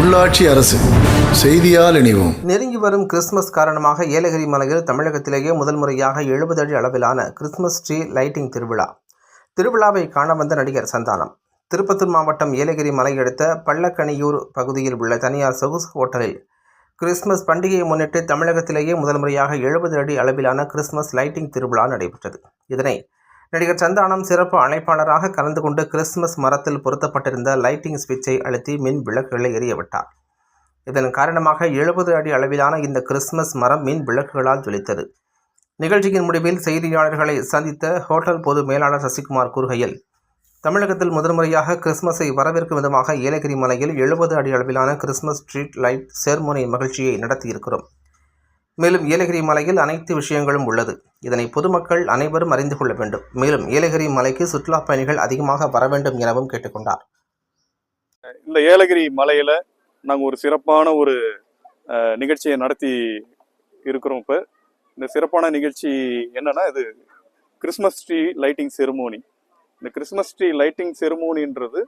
உள்ளாட்சி அரசு செய்தியால் இணைவோம். நெருங்கி வரும் கிறிஸ்துமஸ் காரணமாக ஏலகிரி மலையில் தமிழகத்திலேயே முதல் முறையாக எழுபது அடி அளவிலான கிறிஸ்துமஸ் ட்ரீ லைட்டிங் திருவிழா. திருவிழாவை காண வந்த நடிகர் சந்தானம். திருப்பத்தூர் மாவட்டம் ஏலகிரி மலை அடுத்த பள்ளக்கணியூர் பகுதியில் உள்ள தனியார் சொகுசு ஹோட்டலில் கிறிஸ்துமஸ் பண்டிகையை முன்னிட்டு தமிழகத்திலேயே முதல் முறையாக எழுபது அடி அளவிலான கிறிஸ்துமஸ் லைட்டிங் திருவிழா நடைபெற்றது. இதனை நடிகர் சந்தானம் சிறப்பு அழைப்பாளராக கலந்து கொண்டு கிறிஸ்துமஸ் மரத்தில் பொருத்தப்பட்டிருந்த லைட்டிங் ஸ்விட்சை அழுத்தி மின் விளக்குகளை எரியவிட்டார் இதன் காரணமாக எழுபது அடி அளவிலான இந்த கிறிஸ்துமஸ் மரம் மின் விளக்குகளால் ஜொலித்தது. நிகழ்ச்சியின் முடிவில் செய்தியாளர்களை சந்தித்த ஹோட்டல் பொது மேலாளர் சசிகுமார் கூறுகையில் தமிழகத்தில் முதன்முறையாக கிறிஸ்துமஸை வரவேற்கும் விதமாக ஏலகிரி மலையில் எழுபது அடி அளவிலான கிறிஸ்துமஸ் ஸ்ட்ரீட் லைட் சேர்மோனி மகிழ்ச்சியை நடத்தியிருக்கிறோம். மேலும் ஏலகிரி மலையில் அனைத்து விஷயங்களும் உள்ளது. இதனை பொதுமக்கள் அனைவரும் அறிந்து கொள்ள வேண்டும். மேலும் ஏலகிரி மலைக்கு சுற்றுலா பயணிகள் அதிகமாக வர வேண்டும் எனவும் கேட்டுக்கொண்டார். இந்த ஏலகிரி மலையில நாங்கள் ஒரு சிறப்பான ஒரு நிகழ்ச்சியை நடத்தி இருக்கிறோம் இப்போ. இந்த சிறப்பான நிகழ்ச்சி என்னன்னா இது கிறிஸ்மஸ் ட்ரீ லைட்டிங் செருமோனி. இந்த கிறிஸ்மஸ் ட்ரீ லைட்டிங் செருமோனின்றது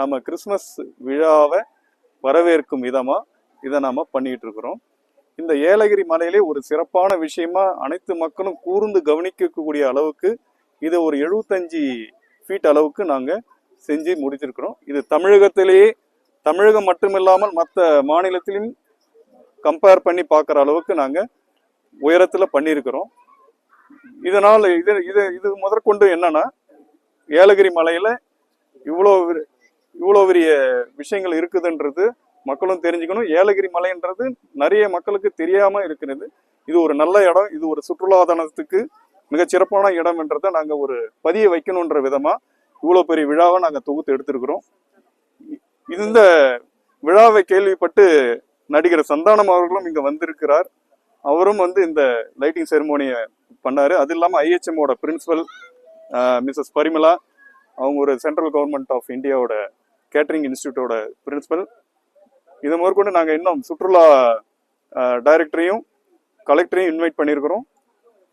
நம்ம கிறிஸ்மஸ் விழாவை வரவேற்கும் விதமாக இதை நாம் பண்ணிகிட்டு இருக்கிறோம். இந்த ஏலகிரி மலையிலே ஒரு சிறப்பான விஷயமா அனைத்து மக்களும் கூர்ந்து கவனிக்கக்கூடிய அளவுக்கு இது ஒரு எழுபத்தஞ்சு ஃபீட் அளவுக்கு நாங்கள் செஞ்சு முடிச்சிருக்கிறோம். இது தமிழகத்திலேயே தமிழகம் மட்டுமில்லாமல் மற்ற மாநிலத்திலும் கம்பேர் பண்ணி பார்க்குற அளவுக்கு நாங்கள் உயரத்தில் பண்ணியிருக்கிறோம். இதனால் இது இது இது முதற்கொண்டு என்னன்னா ஏலகிரி மலையில் இவ்வளோ இவ்வளோ பெரிய விஷயங்கள் இருக்குதுன்றது மக்களும் தெரிஞ்சுக்கணும். ஏலகிரி மலைன்றது நிறைய மக்களுக்கு தெரியாமல் இருக்கிறது. இது ஒரு நல்ல இடம். இது ஒரு சுற்றுலாதனத்துக்கு மிக சிறப்பான இடம்ன்றதை நாங்கள் ஒரு பதிய வைக்கணுன்ற விதமாக இவ்வளோ பெரிய விழாவை நாங்கள் தொகுத்து எடுத்திருக்கிறோம். இந்த விழாவை கேள்விப்பட்டு நடிகர் சந்தானம் அவர்களும் இங்க வந்திருக்கிறார். அவரும் வந்து இந்த லைட்டிங் செரமோனியை பண்ணாரு. அது இல்லாம ஐஹெச்எம்மோட பிரின்சிபல் மிஸ்ஸஸ் பரிமலா அவங்க ஒரு சென்ட்ரல் கவர்மெண்ட் ஆஃப் இந்தியாவோட கேட்டரிங் இன்ஸ்டியூட்டோட பிரின்சிபல் இது முதற்கொண்டு நாங்கள் இன்னும் சுற்றுலா டைரக்டரையும் கலெக்டரையும் இன்வைட் பண்ணியிருக்கிறோம்.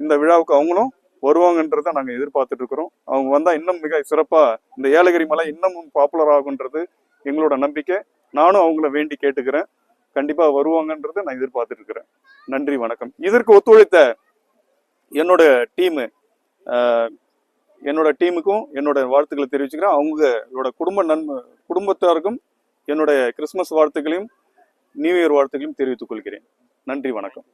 இந்த விழாவுக்கு அவங்களும் வருவாங்கன்றதை நாங்கள் எதிர்பார்த்துட்டு இருக்கிறோம். அவங்க வந்தால் இன்னும் மிக சிறப்பாக இந்த ஏலகிரி மலை இன்னமும் பாப்புலர் ஆகுன்றது எங்களோட நம்பிக்கை. நானும் அவங்கள வேண்டி கேட்டுக்கிறேன். கண்டிப்பாக வருவாங்கன்றதை நான் எதிர்பார்த்துட்டு இருக்கிறேன். நன்றி வணக்கம். இதற்கு ஒத்துழைத்த என்னோட டீமு என்னோட டீமுக்கும் என்னோட வாழ்த்துக்களை தெரிவிச்சுக்கிறேன். அவங்களோட குடும்ப நன்மை குடும்பத்தாருக்கும் என்னுடைய கிறிஸ்மஸ் வாழ்த்துக்களையும் நியூ இயர் வாழ்த்துக்களையும் தெரிவித்துக் கொள்கிறேன். நன்றி வணக்கம்.